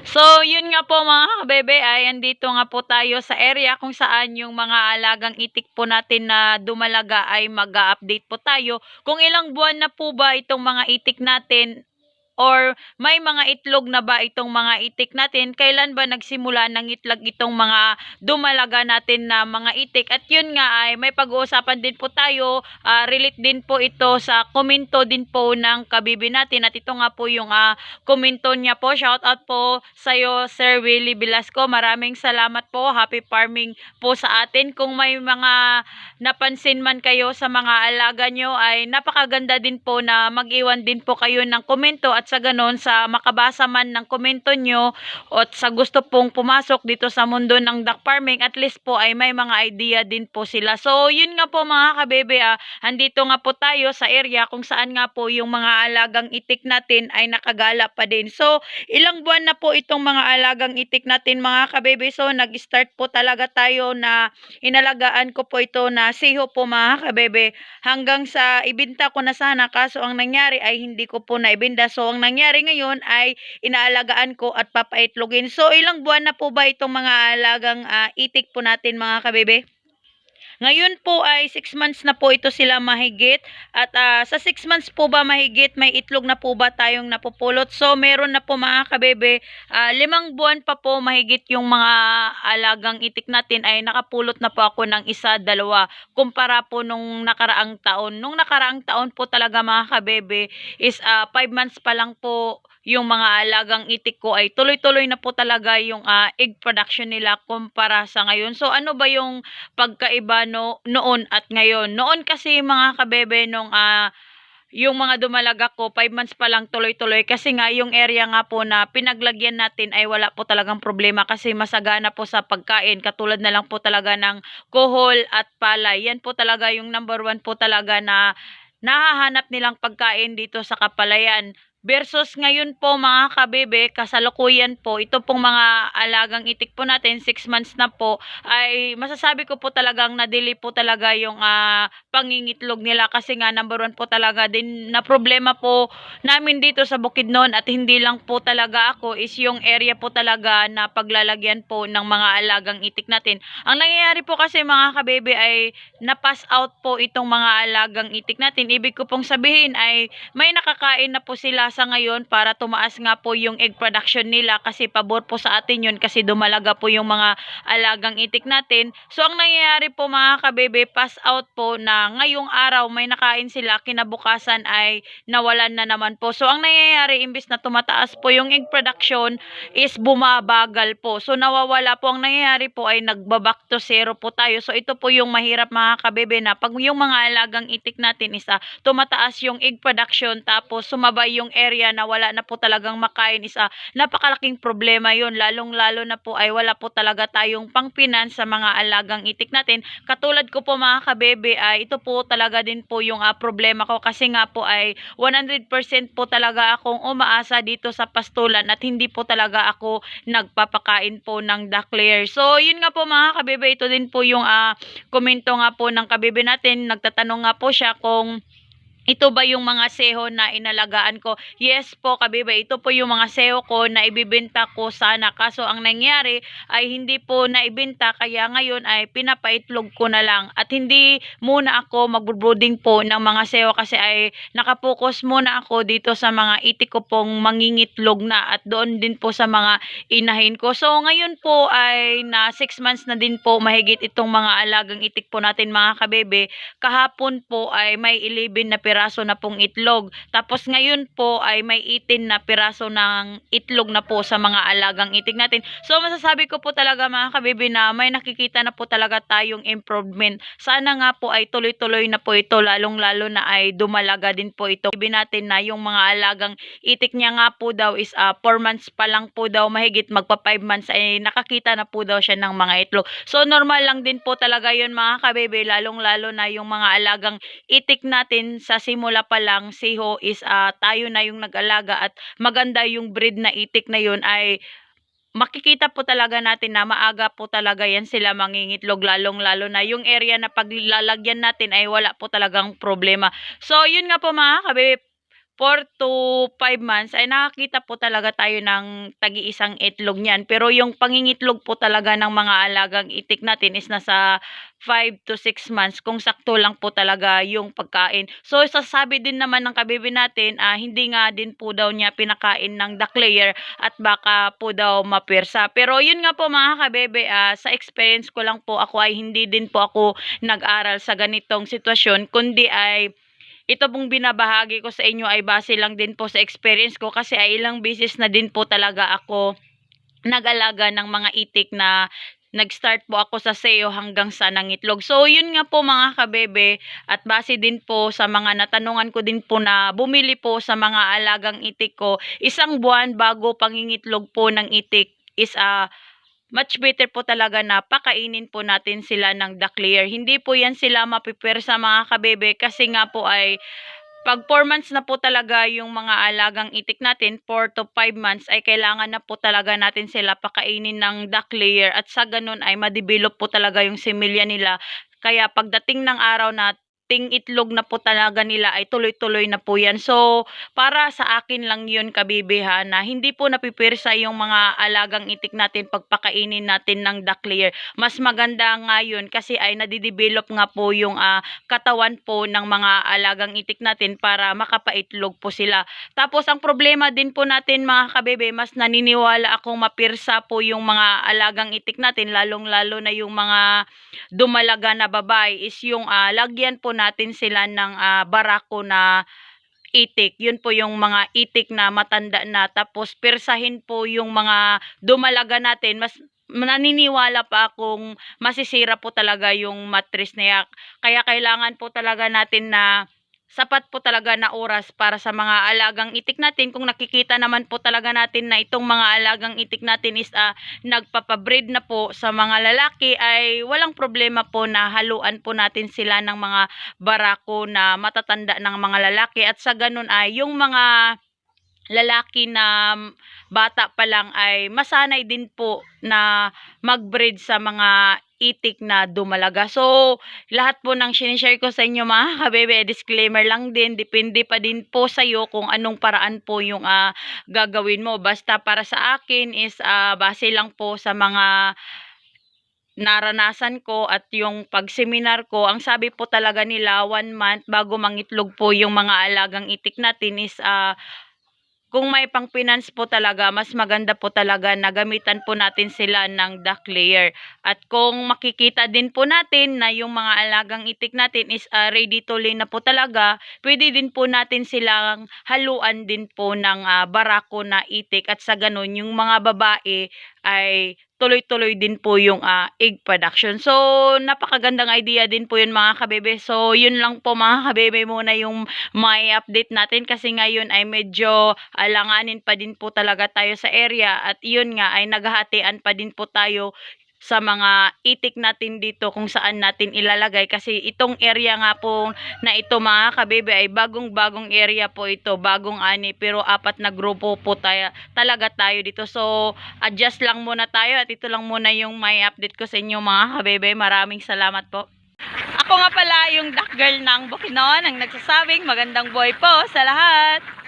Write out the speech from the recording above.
So, yun nga po mga kabebe, ay andito nga po tayo sa area kung saan yung mga alagang itik po natin na dumalaga ay mag-update po tayo. Kung ilang buwan na po ba itong mga itik natin or may mga itlog na ba itong mga itik natin? Kailan ba nagsimula ng itlog itong mga dumalaga natin na mga itik? At yun nga ay may pag-uusapan din po tayo, ah, relate din po ito sa komento din po ng kabibi natin at ito nga po yung ah, komento niya po. Shout out po sa iyo Sir Willie Velasco. Maraming salamat po. Happy farming po sa atin. Kung may mga napansin man kayo sa mga alaga nyo ay napakaganda din po na mag-iwan din po kayo ng komento at sa ganon sa makabasa man ng komento nyo at sa gusto pong pumasok dito sa mundo ng duck farming at least po ay may mga idea din po sila. So yun nga po mga kabebe ah, andito nga po tayo sa area kung saan nga po yung mga alagang itik natin ay nakagala pa din. So ilang buwan na po itong mga alagang itik natin mga kabebe. So nag-start po talaga tayo na inalagaan ko po ito na siho po mga kabebe hanggang sa ibinta ko na sana kaso ang nangyari ay hindi ko po naibinda. So ang nangyari ngayon ay inaalagaan ko at papaitlogin. So ilang buwan na po ba itong mga alagang ah, itik po natin mga kabebe? Ngayon po ay 6 months na po ito sila mahigit at ah, sa 6 months po ba mahigit may itlog na po ba tayong napupulot. So meron na po mga kabebe, ah, limang buwan pa po mahigit yung mga alagang itik natin ay nakapulot na po ako ng isa, dalawa kumpara po nung nakaraang taon. Nung nakaraang taon po talaga mga kabebe is 5 months pa lang po yung mga alagang itik ko ay tuloy-tuloy na po talaga yung ah, egg production nila kumpara sa ngayon. So ano ba yung pagkaiba no, noon at ngayon? Noon kasi mga kabebe nung ah, yung mga dumalaga ko, 5 months pa lang tuloy-tuloy kasi nga yung area nga po na pinaglagyan natin ay wala po talagang problema kasi masagana po sa pagkain katulad na lang po talaga ng kohol at palay. Yan po talaga yung number one po talaga na nahahanap nilang pagkain dito sa kapalayan. Versus ngayon po mga kabebe, kasalukuyan po, ito pong mga alagang itik po natin, 6 months na po, ay masasabi ko po talagang nadili po talaga yung ah, pangingitlog nila kasi nga number one po talaga din na problema po namin dito sa Bukidnon at hindi lang po talaga ako is yung area po talaga na paglalagyan po ng mga alagang itik natin. Ang nangyayari po kasi mga kabebe ay na-pass out po itong mga alagang itik natin. Ibig ko pong sabihin ay may nakakain na po sila sa ngayon para tumaas nga po yung egg production nila kasi pabor po sa atin yun kasi dumalaga po yung mga alagang itik natin. So ang nangyayari po mga kabebe, pass out po na ngayong araw may nakain sila, kinabukasan ay nawalan na naman po. So ang nangyayari imbis na tumataas po yung egg production is bumabagal po. So nawawala po ang nangyayari po ay nagbaback to zero po tayo. So ito po yung mahirap mga kabebe na pag yung mga alagang itik natin isa tumataas yung egg production tapos sumabay yung area na wala na po talagang makain isa napakalaking problema yon lalong lalo na po ay wala po talaga tayong pangpinan sa mga alagang itik natin. Katulad ko po mga kabebe ay ito po talaga din po yung ah, problema ko kasi nga po ay 100% po talaga akong umaasa dito sa pastulan at hindi po talaga ako nagpapakain po ng duck layer. So yun nga po mga kabebe ito din po yung ah, komento nga po ng kabebe natin. Nagtatanong nga po siya kung ito ba yung mga seho na inalagaan ko? Yes po, kabiba. Ito po yung mga seho ko na ibibenta ko sana. Kaso ang nangyari ay hindi po naibenta kaya ngayon ay pinapaitlog ko na lang. At hindi muna ako magbrooding po ng mga seho kasi ay nakapokus muna ako dito sa mga itik ko pong mangingitlog na at doon din po sa mga inahin ko. So ngayon po ay na 6 months na din po mahigit itong mga alagang itik po natin mga kabebe. Kahapon po ay may 11 na piraso na pong itlog. Tapos ngayon po ay may 18 na piraso ng itlog na po sa mga alagang itik natin. So masasabi ko po talaga mga kabibi na may nakikita na po talaga tayong improvement. Sana nga po ay tuloy-tuloy na po ito lalong lalo na ay dumalaga din po ito. Sabi natin na yung mga alagang itik niya nga po daw is 4 months pa lang po daw mahigit magpa 5 months ay nakakita na po daw siya ng mga itlog. So normal lang din po talaga yun mga kabibi lalong lalo na yung mga alagang itik natin sa simula pa lang siho is ah, tayo na yung nag-alaga at maganda yung breed na itik na yun ay makikita po talaga natin na maaga po talaga yan sila mangingitlog lalong lalo na yung area na paglalagyan natin ay wala po talagang problema. So yun nga po mga kabebe 4 to 5 months ay nakakita po talaga tayo ng tagi-isang itlog niyan. Pero yung pangingitlog po talaga ng mga alagang itik natin is nasa 5 to 6 months kung sakto lang po talaga yung pagkain. So sasabi din naman ng kabibi natin, ah, hindi nga din po daw niya pinakain ng duck layer at baka po daw mapirsa. Pero yun nga po mga kabebe, ah, sa experience ko lang po ako ay hindi din po ako nag-aral sa ganitong sitwasyon, kundi ay ito pong binabahagi ko sa inyo ay base lang din po sa experience ko kasi ay ilang beses na din po talaga ako nag-alaga ng mga itik na nag-start po ako sa SEO hanggang sa nangitlog. So, yun nga po mga kabebe at base din po sa mga natanungan ko din po na bumili po sa mga alagang itik ko, isang buwan bago pangingitlog po ng itik is a much better po talaga na pakainin po natin sila ng duck layer. Hindi po yan sila mapipwersa mga kabebe kasi nga po ay pag 4 months na po talaga yung mga alagang itik natin, 4 to 5 months ay kailangan na po talaga natin sila pakainin ng duck layer at sa ganun ay madevelop po talaga yung similya nila. Kaya pagdating ng araw na ting itlog na po talaga nila ay tuloy-tuloy na po yan. So, para sa akin lang yun kabibi ha, na hindi po napipirsa yung mga alagang itik natin pagpakainin natin ng duck layer. Mas maganda nga yun kasi ay nadidevelop nga po yung ah, katawan po ng mga alagang itik natin para makapaitlog po sila. Tapos ang problema din po natin mga kabebe, mas naniniwala akong mapirsa po yung mga alagang itik natin, lalong-lalo na yung mga dumalaga na babae is yung ah, lagyan po natin sila ng ah, barako na itik. Yun po yung mga itik na matanda na. Tapos pirsahin po yung mga dumalaga natin. Mas naniniwala pa akong masisira po talaga yung mattress niya. Kaya kailangan po talaga natin na sapat po talaga na oras para sa mga alagang itik natin. Kung nakikita naman po talaga natin na itong mga alagang itik natin is ah, nagpapabreed na po sa mga lalaki ay walang problema po na haluan po natin sila ng mga barako na matatanda ng mga lalaki at sa ganun ay yung mga lalaki na bata pa lang ay masanay din po na mag-breed sa mga itik na dumalaga. So, lahat po ng sinishare ko sa inyo mga kabebe, disclaimer lang din, depende pa din po sa iyo kung anong paraan po yung ah, gagawin mo. Basta para sa akin is ah, base lang po sa mga naranasan ko at yung pag-seminar ko, ang sabi po talaga nila one month bago mangitlog po yung mga alagang itik natin is ah, kung may pang finance po talaga, mas maganda po talaga na gamitan po natin sila ng duck layer. At kung makikita din po natin na yung mga alagang itik natin is ah, ready to lay na po talaga, pwede din po natin silang haluan din po ng ah, barako na itik at sa ganun yung mga babae ay tuloy-tuloy din po yung ah, egg production. So, napakagandang idea din po yun mga kabebe. So, yun lang po mga kabebe muna yung may update natin kasi ngayon ay medyo alanganin pa din po talaga tayo sa area at yun nga ay naghahatian pa din po tayo sa mga itik natin dito kung saan natin ilalagay. Kasi itong area nga po na ito mga kabebe ay bagong bagong area po ito. Bagong ani pero apat na grupo po tayo, talaga tayo dito. So adjust lang muna tayo at ito lang muna yung may update ko sa inyo mga kabebe maraming salamat po. Ako nga pala yung duck girl ng Bukidnon ang nagsasabing magandang buhay po sa lahat